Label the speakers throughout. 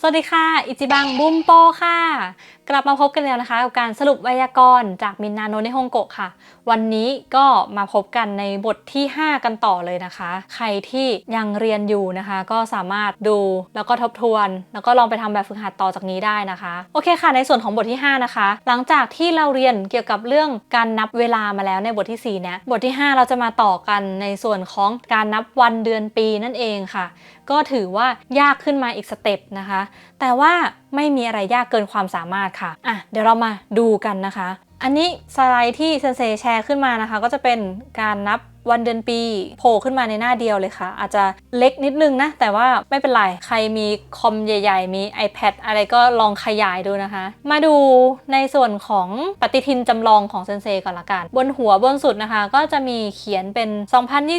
Speaker 1: สวัสดีค่ะ อิจิบังบุมโปค่ะ กลับมาพบกันแล้วนะคะกับการสรุปไวยากรณ์จากมินนาโนในฮงโกะค่ะ วันนี้ก็มาพบกันในบทที่ 5 กันต่อเลยนะคะ ใครที่ยังเรียนอยู่นะคะ ก็สามารถดูแล้วก็ทบทวน แล้วก็ลองไปทำแบบฝึกหัดต่อจากนี้ได้นะคะ โอเคค่ะในส่วนของบทที่ 5 นะคะ หลังจากที่เราเรียนเกี่ยวกับเรื่องการนับเวลามาแล้วในบทที่4เนี่ยบทที่ 5 เราจะมาต่อกันในส่วนของการนับวันเดือนปีนั่นเองค่ะ ก็ถือว่ายากขึ้นมาอีกสเต็ปนะคะ แต่ว่าไม่มีอะไรยากเกินความสามารถค่ะ อะ เดี๋ยวเรามาดูกันนะคะ อันนี้สไลด์ที่เซนเซแชร์ขึ้นมานะคะ ก็จะเป็นการนับ วันเดือนปีโผล่ขึ้นมาในหน้าเดียวเลยค่ะ อาจจะเล็กนิดนึงนะ แต่ว่าไม่เป็นไร ใครมีคอมใหญ่ ๆ มี iPad อะไรก็ลองขยายดูนะคะ มาดูในส่วนของปฏิทินจำลองของเซนเซก่อนละกัน บนหัวบนสุดนะคะ ก็จะมีเขียนเป็น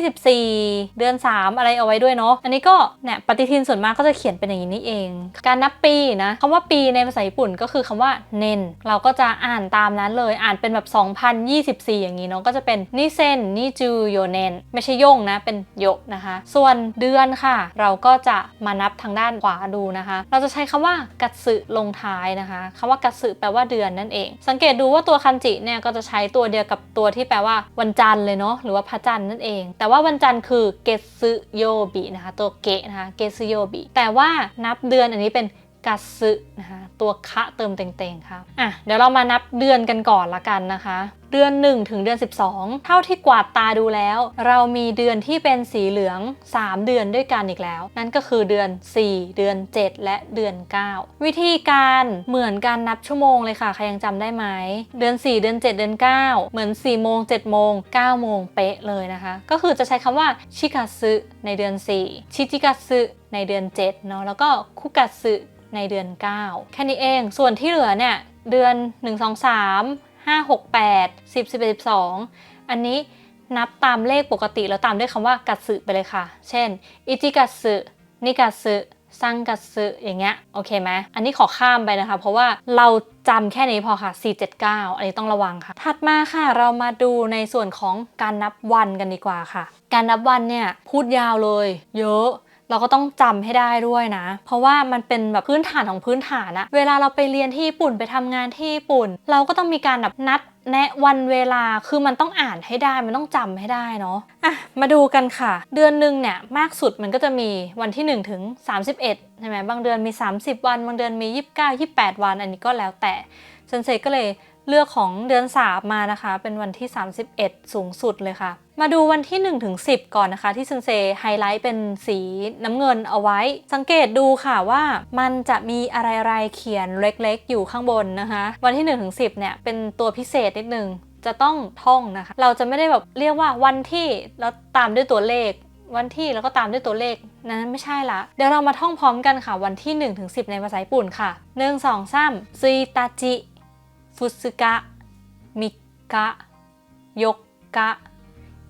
Speaker 1: 2024 เดือน 3 อะไรเอาไว้ด้วยเนาะอันนี้ก็เนี่ยปฏิทินส่วนมากก็จะเขียนเป็นอย่างนี้นี่เอง การนับปีนะคำว่าปีในภาษาญี่ปุ่นก็คือคำว่าเนนเราก็จะอ่านตามนั้นเลยอ่านเป็นแบบ 2024 อย่างนี้เนาะก็จะเป็นนิเซนนิจูโยเนนไม่ใช่ย่งนะ เป็นโยนะคะ ส่วนเดือนค่ะ เราก็จะมานับทางด้านขวาดูนะคะ เราจะใช้คำว่ากัตสึลงท้ายนะคะคำว่ากัตสึแปลว่าเดือนนั่นเอง สังเกตดูว่าตัวคันจิเนี่ยก็จะใช้ตัวเดียวกับตัวที่แปลว่าวันจันทร์เลยเนาะหรือว่าพระจันทร์นั่นเอง แต่ว่าวันจันทร์คือเกสึโยบินะคะ ตัวเกะนะคะเกสึโยบิแต่ว่านับเดือนอันนี้เป็น กัตสึนะคะตัวคะเติมเต็งๆค่ะอะเดี๋ยวเรามานับเดือนกันก่อนละกันนะคะ เดือน 1 ถึงเดือน 12 เท่าที่กวาดตาดูแล้ว เรามีเดือนที่เป็นสีเหลือง 3 เดือนด้วยกันอีกแล้ว นั่นก็คือเดือน 4 เดือน 7 และเดือน 9 วิธีการเหมือนการนับชั่วโมงเลยค่ะใครยังจำได้ไหมเดือน 4 เดือน 7 เดือน 9 เหมือน4โมง7โมง9โมงเป๊ะเลยนะคะ ก็คือจะใช้คำว่าชิกัตสึในเดือน 4 ชิจิกัตสึในเดือน7เนาะแล้วก็คุกัตสึ ในเดือน 9 แค่นี้เอง ส่วนที่เหลือเนี่ย เดือน 1 2 3 5 6 8 10 11 12 อันนี้นับตามเลขปกติแล้วตามด้วยคำว่ากัตสึไปเลยค่ะ เช่น อิจิกัตสึ นิกัตสึซังกัตสึอย่างเงี้ย โอเคไหม อันนี้ขอข้ามไปนะคะ เพราะว่าเราจำแค่นี้พอค่ะ 479 อันนี้ต้องระวังค่ะ ถัดมาค่ะ เรามาดูในส่วนของการนับวันกันดีกว่าค่ะ การนับวันเนี่ย พูดยาวเลย เยอะ เราก็ต้องจำให้ได้ด้วยนะ เพราะว่ามันเป็นแบบพื้นฐานของพื้นฐานอะเวลาเราไปเรียนที่ญี่ปุ่นไปทำงานที่ญี่ปุ่น เราก็ต้องมีการแบบนัดแนะวันเวลาคือมันต้องอ่านให้ได้มันต้องจำให้ได้เนาะอะมาดูกันค่ะ เดือนหนึ่งเนี่ยมากสุดมันก็จะมีวันที่ 1 ถึง 31ใช่ไหมบางเดือนมี 30 วัน บางเดือนมี 29 28 วัน อันนี้ก็แล้วแต่เซนเซก็เลย เลือกของเดือน 3 มานะคะ เป็นวันที่ 31 สูงสุดเลยค่ะ มาดูวันที่ 1 ถึง 10 ก่อนนะคะ ที่เซนเซไฮไลท์เป็นสีน้ำเงินเอาไว้ สังเกตดูค่ะว่ามันจะมีอะไรๆเขียนเล็กๆ อยู่ข้างบนนะคะ วันที่ 1 ถึง 10 เนี่ย เป็นตัวพิเศษนิดนึงจะต้องท่องนะคะ เราจะไม่ได้แบบเรียกว่าวันที่แล้วตามด้วยตัวเลข วันที่แล้วก็ตามด้วยตัวเลขนั้นไม่ใช่ละ เดี๋ยวเรามาท่องพร้อมกันค่ะ วันที่1ถึง10 ในภาษาญี่ปุ่นค่ะ 1 2 3ซุยตาจิ ฟุสึกะ มิกะ ยกกะ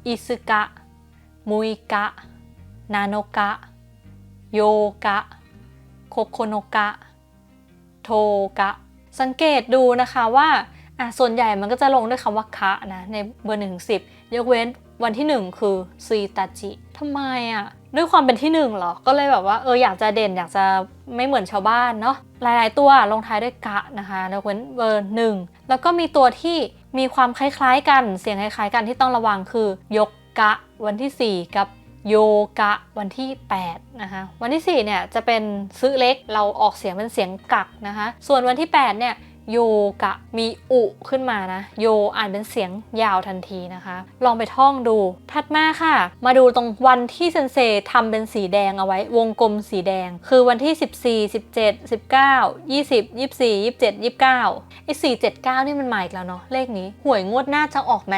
Speaker 1: อิสึกะ มุยกะ นาโนกะ โยกะ โคโคโนกะ โทกะ สังเกตดูนะคะว่า ส่วนใหญ่มันก็จะลงด้วยคำว่าคะนะในเบอร์1ถึงสิบยกเว้น วันที่1คือซุยตาจิทำไมอะด้วยความเป็นที่1เหรอ ก็เลยแบบว่าเอออยากจะเด่นอยากจะไม่เหมือนชาวบ้านเนาะ หลายๆ ตัวลงท้ายด้วยกะนะคะยกเว้นเบอร์1แล้วก็มีตัวที่มีความคล้ายๆ กัน เสียงคล้ายๆ กันที่ต้องระวังคือยกกะวันที่ 4 กับโยกะวันที่8นะคะ วันที่ 4 เนี่ยจะเป็นซื้อเล็กเราออกเสียงเป็นเสียงกักนะคะ ส่วนวันที่ 8 เนี่ย โยกะมีอุขึ้นมานะ โยอ่านเป็นเสียงยาวทันทีนะคะ ลองไปท่องดู ถัดมาค่ะ มาดูตรงวันที่เซนเซทำเป็นสีแดงเอาไว้ วงกลมสีแดง คือวันที่ 14 17 19 20 24 27 29ไอ้479 นี่มันหมาอีกแล้วเนาะเลขนี้ หวยงวดหน้าจะออกไหม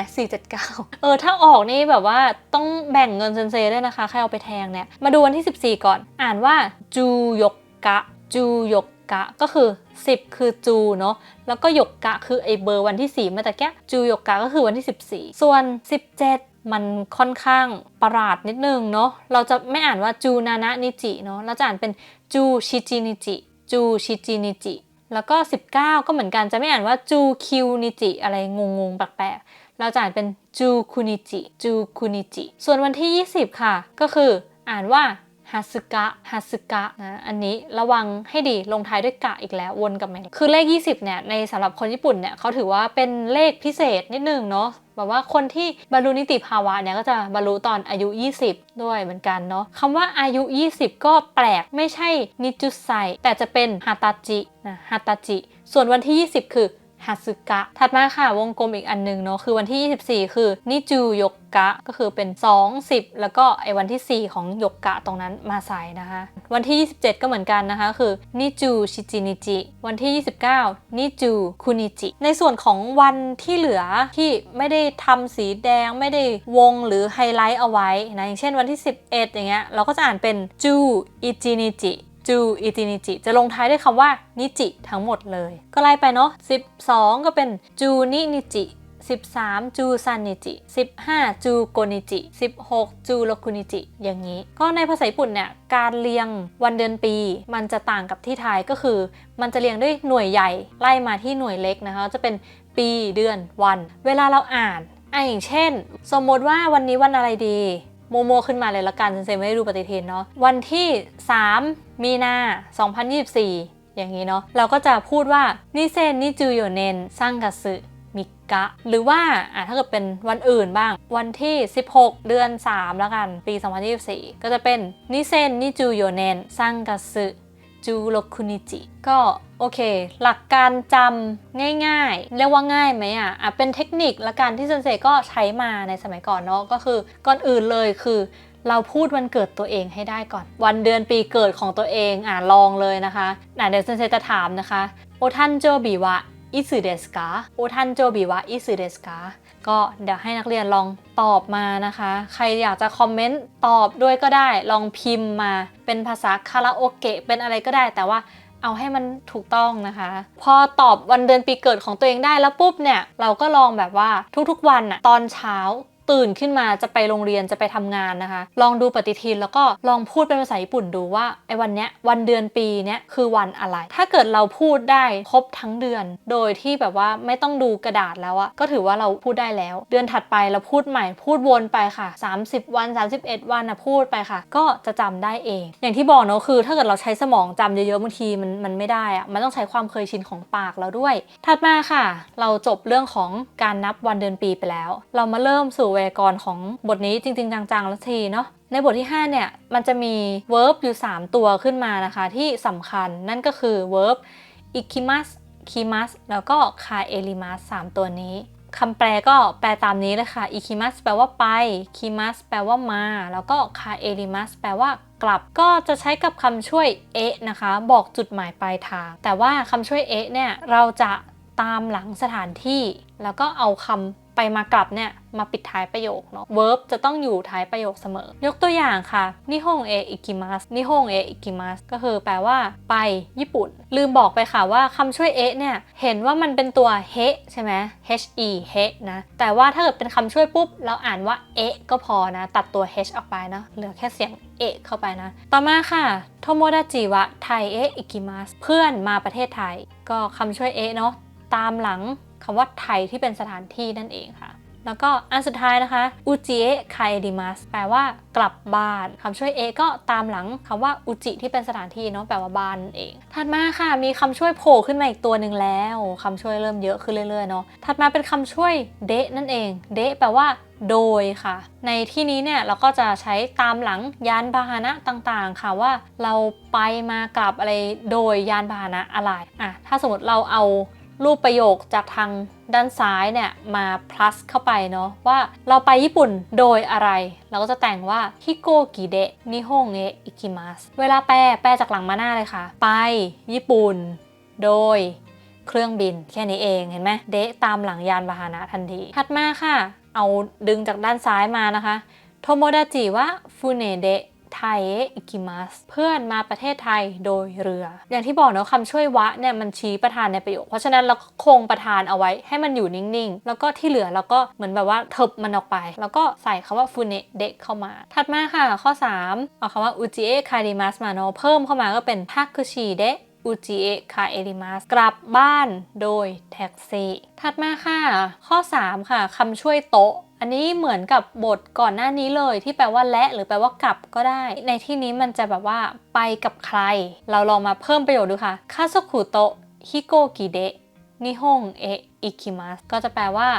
Speaker 1: 479 เออ ถ้าออกนี่แบบว่าต้องแบ่งเงินเซนเซด้วยนะคะใครเอาไปแทงเนี่ย มาดูวันที่ 14 ก่อน อ่านว่าจูยกกะจูยก กะก็คือ 10 คือจูเนาะแล้วก็หยกกะคือไอเบอร์วันที่4มาแต่แกจูหยกกะก็คือวันที่ 14 ส่วน 17 มันค่อนข้างประหลาดนิดนึงเนาะเราจะไม่อ่านว่าจูนานะนิจิเนาะเราจะอ่านเป็นจูชิจินิจิจูชิจินิจิแล้วก็ 19 ก็เหมือนกันจะไม่อ่านว่าจูคิวนิจิอะไรงงๆแปลกๆเราจะอ่านเป็นจูคุนิจิจูคุนิจิส่วนวันที่ 20 ค่ะ ก็คืออ่านว่า ฮัสึกะฮัสึกะนะอันนี้ระวังให้ดีลงท้ายด้วยกะอีกแล้ววนกับแมงคือเลข 20เนี่ยในสำหรับคนญี่ปุ่นเนี่ยเขาถือว่าเป็นเลขพิเศษนิดนึงเนาะแบบว่าคนที่บรรลุนิติภาวะเนี่ยก็จะบรรลุตอนอายุ 20 ด้วยเหมือนกันเนาะคำว่าอายุ 20 ก็แปลกไม่ใช่นิจุไซแต่จะเป็นฮาตาจินะฮาตาจิ ส่วนวันที่ 20 คือ ฮัสึกะ ถัดมาค่ะวงกลมอีกอันหนึงเนาะคือวันที่ 24 คือนิจูยกกะก็คือเป็น 2 10 แล้วก็ไอ้วันที่ 4 ของยกกะตรงนั้นมาใส่นะคะ วันที่ 27 ก็เหมือนกันนะคะ คือนิจูชิจินิจิวันที่ 29นิจูคุนิจิในส่วนของวันที่เหลือที่ไม่ได้ทำสีแดงไม่ได้วงหรือไฮไลท์เอาไว้นะอย่างเช่นวันที่ 11 อย่างเงี้ยเราก็จะอ่านเป็นจูอิจินิจิ จูอิจินิจิจะลงท้ายด้วยคำว่านิจิทั้งหมดเลย ก็ไล่ไปเนาะ12 ก็เป็นจูนินิจิ13 จูซันนิจิ 15 จูโกนิจิ 16 จูโรคุนิจิ อย่างนี้ ก็ในภาษาญี่ปุ่นเนี่ย การเรียงวันเดือนปี มันจะต่างกับที่ไทยก็คือ มันจะเรียงด้วยหน่วยใหญ่ ไล่มาที่หน่วยเล็กนะคะ จะเป็นปีเดือนวัน เวลาเราอ่านอะอย่างเช่น สมมติว่าวันนี้วันอะไรดี โมโมขึ้นมาเลยละกันเซนเซไม่ได้ดูปฏิทินเนาะวันที่ 3 มีนา 2024 อย่างนี้เนาะเราก็จะพูดว่านิเซนนิจูโยเนนซังกัสึมิกะ หรือว่าอะถ้าเกิดเป็นวันอื่นบ้าง วันที่ 16 เดือน 3 แล้วกัน ปี 2024 ก็จะเป็นนิเซนนิจูโยเนนซังกัสึ จูโรคุนิจิก็โอเค หลักการจำง่ายๆ เรียกว่าง่ายไหมอะอะ เป็นเทคนิคละกันที่เซนเซก็ใช้มาในสมัยก่อนเนาะก็คือก่อนอื่นเลยคือเราพูดวันเกิดตัวเองให้ได้ก่อน วันเดือนปีเกิดของตัวเองอะลองเลยนะคะอะเดี๋ยวเซนเซจะถามนะคะ โอทันโจบิวะอิสึเดสกาโอทันโจบิวะอิสึเดสกาก็เดี๋ยวให้นักเรียนลอง ตอบมานะคะ ใครอยากจะคอมเมนต์ตอบด้วยก็ได้ ลองพิมพ์มา เป็นภาษาคาราโอเกะเป็นอะไรก็ได้ แต่ว่าเอาให้มันถูกต้องนะคะ พอตอบวันเดือนปีเกิดของตัวเองได้แล้วปุ๊บเนี่ย เราก็ลองแบบว่าทุกๆวันอะตอนเช้า ตื่นขึ้นมาจะไปโรงเรียนจะไปทำงานนะคะ ลองดูปฏิทินแล้วก็ลองพูดเป็นภาษาญี่ปุ่นดูว่าไอ้วันเนี้ยวันเดือนปีเนี้ยคือวันอะไร ถ้าเกิดเราพูดได้ครบทั้งเดือน โดยที่แบบว่าไม่ต้องดูกระดาษแล้วอะก็ถือว่าเราพูดได้แล้ว เดือนถัดไปเราพูดใหม่พูดวนไปค่ะ 30 วัน 31 วันนะพูดไปค่ะ ก็จะจำได้เอง อย่างที่บอกเนอะคือ ถ้าเกิดเราใช้สมองจำเยอะๆบางทีมันมันไม่ได้อะมันต้องใช้ความเคยชินของปากเราด้วย ถัดมาค่ะ เราจบเรื่องของการนับวันเดือนปีไปแล้ว เรามาเริ่มสู่ไวยากรณ์ของบทนี้จริง ๆ จังๆแล้วทีเนาะในบทที่ 5 เนี่ย มันจะมี verb อยู่ 3 ตัวขึ้นมานะคะ ที่สำคัญนั่นก็คือ verb ikimas kimas แล้วก็ kaerimas 3 ตัวนี้คำแปลก็แปลตามนี้เลยค่ะ ikimas แปลว่าไป kimas แปลว่ามา แล้วก็ kaerimas แปลว่ากลับ ก็จะใช้กับคำช่วยเอะนะคะ บอกจุดหมายปลายทาง แต่ว่าคำช่วยเอะเนี่ย เราจะตามหลังสถานที่ แล้วก็เอาคำ ไปมากลับเนี่ยมาปิดท้ายประโยคเนาะ verb จะต้องอยู่ท้ายประโยคเสมอ ยกตัวอย่างค่ะนิฮงเออิกิมัสนิฮงเออิกิมัสก็คือแปลว่า ไปญี่ปุ่น ลืมบอกไปค่ะว่าคำช่วยเอเนี่ย เห็นว่ามันเป็นตัวเฮใช่ไหม h e เฮนะ แต่ว่าถ้าเกิดเป็นคำช่วยปุ๊บ เราอ่านว่าเอก็พอนะ ตัดตัว h ออกไปนะเหลือแค่เสียงเอเข้าไปนะ ต่อมาค่ะโทโมดาจิวะไทเออิกิมัสเพื่อนมาประเทศไทย ก็คำช่วยเอเนาะตามหลัง คำว่าไทยที่เป็นสถานที่นั่นเองค่ะ แล้วก็อันสุดท้ายนะคะอุจิเอะไคดิมัสแปลว่ากลับบ้านคำช่วยเอก็ตามหลังคำว่าอุจิที่เป็นสถานที่เนาะแปลว่าบ้านนั่นเอง ถัดมาค่ะมีคำช่วยโผล่ขึ้นมาอีกตัวหนึ่งแล้วคำช่วยเริ่มเยอะขึ้นเรื่อยๆเนาะถัดมาเป็นคำช่วยเดะนั่นเอง เดะแปลว่าโดยค่ะ ในที่นี้เนี่ยเราก็จะใช้ตามหลังยานพาหนะต่างๆ ค่ะว่าเราไปมากลับอะไรโดยยานพาหนะอะไรอะถ้าสมมติเราเอา รูปประโยคจากทางด้านซ้ายเนี่ยมา plus เข้าไปเนาะว่าเราไปญี่ปุ่นโดยอะไร เราก็จะแต่งว่าฮิโกกิเดะนิฮงเอะอิกิมัสเวลาแปลแปลจากหลังมาหน้าเลยค่ะ ไปญี่ปุ่น โดยเครื่องบินแค่นี้เองเห็นไหมเดะตามหลังยานพาหนะทันที ถัดมาค่ะ เอาดึงจากด้านซ้ายมานะคะโทโมดาจิวะฟูเนเดะ ไทเอะอิกิมัสเพื่อนมาประเทศไทยโดยเรือ อย่างที่บอกเนาะคำช่วยวะเนี่ยมันชี้ประธานในประโยค เพราะฉะนั้นเราก็คงประธานเอาไว้ให้มันอยู่นิ่งๆ แล้วก็ที่เหลือเราก็เหมือนแบบว่าเถิบมันออกไป แล้วก็ใส่คำว่าฟูเนเดะเข้ามา ถัดมาค่ะข้อ 3 เอาคำว่าอุจิเอะคาริมัสมาเนาะเพิ่มเข้ามาก็เป็นทักคุชิเดะอุจิเอะคาเอริมัสกลับบ้านโดยแท็กซี่ ถัดมาค่ะ ข้อ 3 ค่ะคำช่วยโต๊ะ อันนี้เหมือนกับบทก่อนหน้านี้เลยที่แปลว่าและหรือแปลว่ากลับก็ได้ ในที่นี้มันจะแบบว่าไปกับใคร เราลองมาเพิ่มประโยชน์ดูค่ะคาซคุโตะฮิโกกิเดะนิฮงเอะอิคิมัสก็จะแปลว่า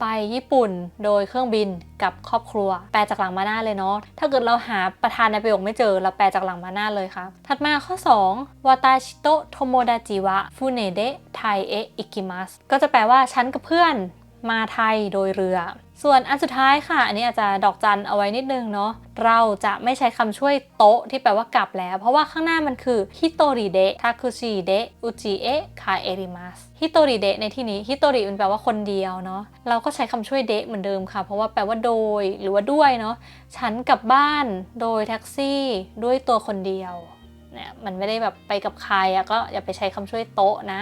Speaker 1: ไปญี่ปุ่นโดยเครื่องบินกับครอบครัว แปลจากหลังมาหน้าเลยเนาะถ้าเกิดเราหาประธานในประโยคไม่เจอ เราแปลจากหลังมาหน้าเลยค่ะ ถัดมาข้อ 2วาตาชิโตโทโมดาจิวะฟูเนเดะไทเอะอิกิมัสก็จะแปลว่าฉันกับเพื่อน มาไทยโดยเรือ ส่วนอันสุดท้ายค่ะ อันนี้อาจจะดอกจันเอาไว้นิดนึงเนาะเราจะไม่ใช้คำช่วยโต๊ะที่แปลว่ากลับแล้ว เพราะว่าข้างหน้ามันคือฮิโตริเดะทาคุชิเดะอุจิเอะคาเอริมัสฮิโตริเดะในที่นี้ฮิโตริมันแปลว่าคนเดียวเนาะเราก็ใช้คำช่วยเดะเหมือนเดิมค่ะ เพราะว่าแปลว่าโดยหรือว่าด้วยเนาะฉันกลับบ้านโดยแท็กซี่ด้วยตัวคนเดียวเนี่ยมันไม่ได้แบบไปกับใครอะก็อย่าไปใช้คำช่วยโต๊ะนะ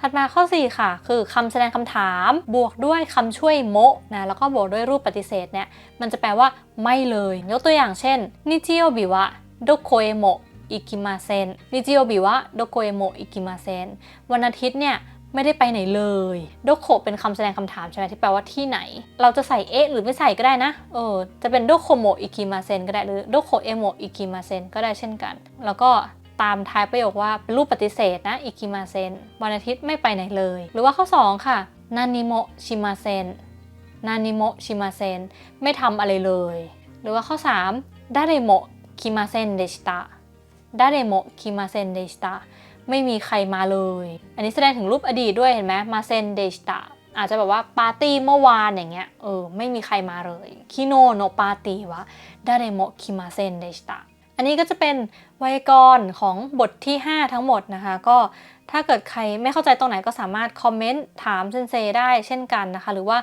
Speaker 1: ถัดมาข้อ 4 ค่ะ คือคำแสดงคำถามบวกด้วยคำช่วยโมะนะแล้วก็บวกด้วยรูปปฏิเสธเนี่ยมันจะแปลว่าไม่เลย ยกตัวอย่างเช่นนิจิโอบิวะโดโคเอโมะอิกิมาเซนนิจิโอบิวะโดโคเอโมะอิกิมาเซนวันอาทิตย์เนี่ยไม่ได้ไปไหนเลย โดโคเป็นคำแสดงคำถามใช่ไหมที่แปลว่าที่ไหน เราจะใส่เอะหรือไม่ใส่ก็ได้นะ เออ จะเป็นโดโคโมะอิกิมาเซนก็ได้หรือโดโคเอโมะอิกิมาเซนก็ได้เช่นกัน แล้วก็ ตามท้ายประโยคว่าเป็นรูปปฏิเสธนะอิกิมาเซนวันอาทิตย์ไม่ไปไหนเลย หรือว่าข้อ 2 ค่ะนานิโมชิมาเซนนานิโมชิมาเซนไม่ทำอะไรเลย หรือว่าข้อ3ดาเรโมคิมาเซนเดชิตะดาเรโมคิมาเซนเดชิตะไม่มีใครมาเลย อันนี้แสดงถึงรูปอดีตด้วยเห็นไหมมาเซนเดชิตะอาจจะแบบว่าปาร์ตี้เมื่อวานอย่างเงี้ยเออไม่มีใครมาเลยคิโนโนปาร์ตี้วะดาเรโมคิมาเซนเดชิตะ อันนี้ก็จะเป็นไวยากรณ์ของบทที่ 5 ทั้งหมดนะคะ ก็ถ้าเกิดใครไม่เข้าใจตรงไหนก็สามารถคอมเมนต์ถามเซนเซได้เช่นกันนะคะ หรือว่า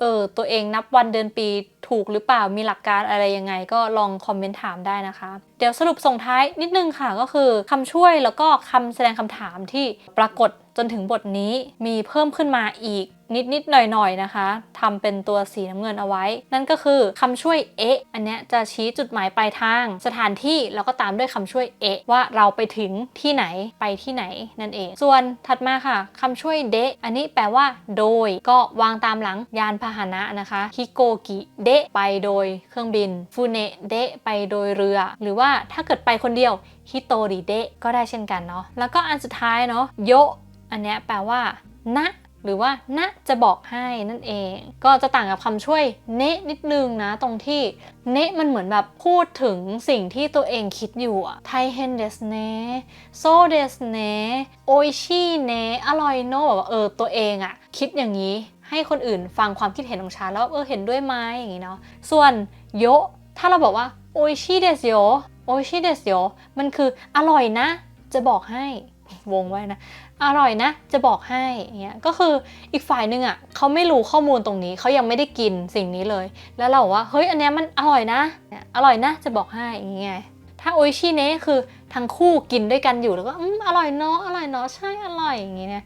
Speaker 1: เออตัวเองนับวันเดือนปีถูกหรือเปล่ามีหลักการอะไรยังไง ก็ลองคอมเมนต์ถามได้นะคะ เดี๋ยวสรุปส่งท้ายนิดนึงค่ะก็คือคำช่วยแล้วก็คำแสดงคำถามที่ปรากฏจนถึงบทนี้มีเพิ่มขึ้นมาอีก นิดนิดๆหน่อยหน่อยๆนะคะทำเป็นตัวสีน้ำเงินเอาไว้ นั่นก็คือคำช่วยเอะอันเนี้ยจะชี้จุดหมายปลายทาง สถานที่แล้วก็ตามด้วยคำช่วยเอะว่าเราไปถึงที่ไหนไปที่ไหนนั่นเอง ส่วนถัดมาค่ะคำช่วยเดะอันนี้แปลว่า โดย ก็วางตามหลังยานพาหนะนะคะฮิโกกิเดะไปโดยเครื่องบินฟูเนะเดะไปโดยเรือ หรือว่าถ้าเกิดไปคนเดียวฮิโตริเดะก็ได้เช่นกันเนาะแล้วก็อันสุดท้ายเนาะโยอันเนี้ยแปลว่าณ หรือว่าณจะบอกให้นั่นเอง ก็จะต่างกับคำช่วยเนะนิดนึงนะตรงที่เนะมันเหมือนแบบพูดถึงสิ่งที่ตัวเองคิดอยู่อะไทเฮนเดสเนะโซเดสเนะโอชิเนะอร่อยโนแบบเออตัวเองอะคิดอย่างนี้ให้คนอื่นฟังความคิดเห็นของฉันแล้วเออเห็นด้วยไหมอย่างนี้เนาะส่วนโยถ้าเราบอกว่าโอชิเดสโยโอชิเดสโยมันคืออร่อยนะ จะบอกให้วงไว้นะ อร่อยนะ จะบอกให้เงี้ยก็คืออีกฝ่ายหนึ่งอะเขาไม่รู้ข้อมูลตรงนี้เขายังไม่ได้กินสิ่งนี้เลย แล้วเราบอกว่าเฮ้ยอันเนี้ยมันอร่อยนะเนี่ยอร่อยนะ จะบอกให้อย่างเงี้ยถ้าโอชิเนะคือทั้งคู่กินด้วยกันอยู่แล้วก็อืมอร่อยเนาะอร่อยเนาะใช่อร่อยอย่างเงี้ย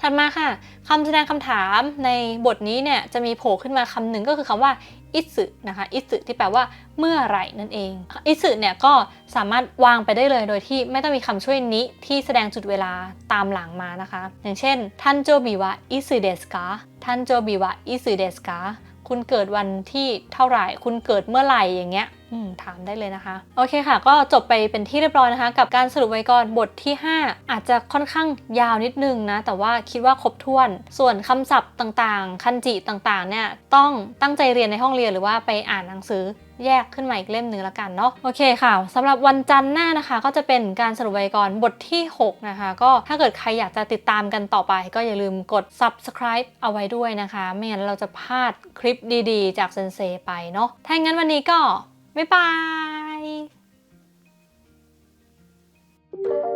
Speaker 1: ถัดมาค่ะคำแสดงคำถามในบทนี้เนี่ยจะมีโผล่ขึ้นมาคำหนึ่งก็คือคำว่า อิสึนะคะอิสึที่แปลว่าเมื่อไหร่นั่นเองอิสึเนี่ยก็สามารถวางไปได้เลยโดยที่ไม่ต้องมีคำช่วยนิที่แสดงจุดเวลาตามหลังมานะคะ อย่างเช่นทันโจบิวะอิสึเดสกาทันโจบิวะอิสึเดสกา คุณเกิดวันที่เท่าไหร่ คุณเกิดเมื่อไหร่อย่างเงี้ยถามได้เลยนะคะ โอเคค่ะ ก็จบไปเป็นที่เรียบร้อยนะคะ กับการสรุปไว้ก่อนบทที่ 5 อาจจะค่อนข้างยาวนิดนึงนะ แต่ว่าคิดว่าครบถ้วน ส่วนคำศัพท์ต่างๆ คันจิต่างๆเนี่ยต้องตั้งใจเรียนในห้องเรียนหรือว่าไปอ่านหนังสือ แยกขึ้นมาอีกเล่มหนึ่งแล้วกันเนาะโอเคค่ะสำหรับวันจันทร์หน้านะคะ ก็จะเป็นการสรุปไวยากรณ์บทที่ 6 นะคะ ก็ถ้าเกิดใครอยากจะติดตามกันต่อไป ก็อย่าลืมกด subscribe เอาไว้ด้วยนะคะ ไม่งั้นเราจะพลาดคลิปดีๆ จากเซนเซไปเนาะถ้างั้นวันนี้ก็บ๊ายบาย thank you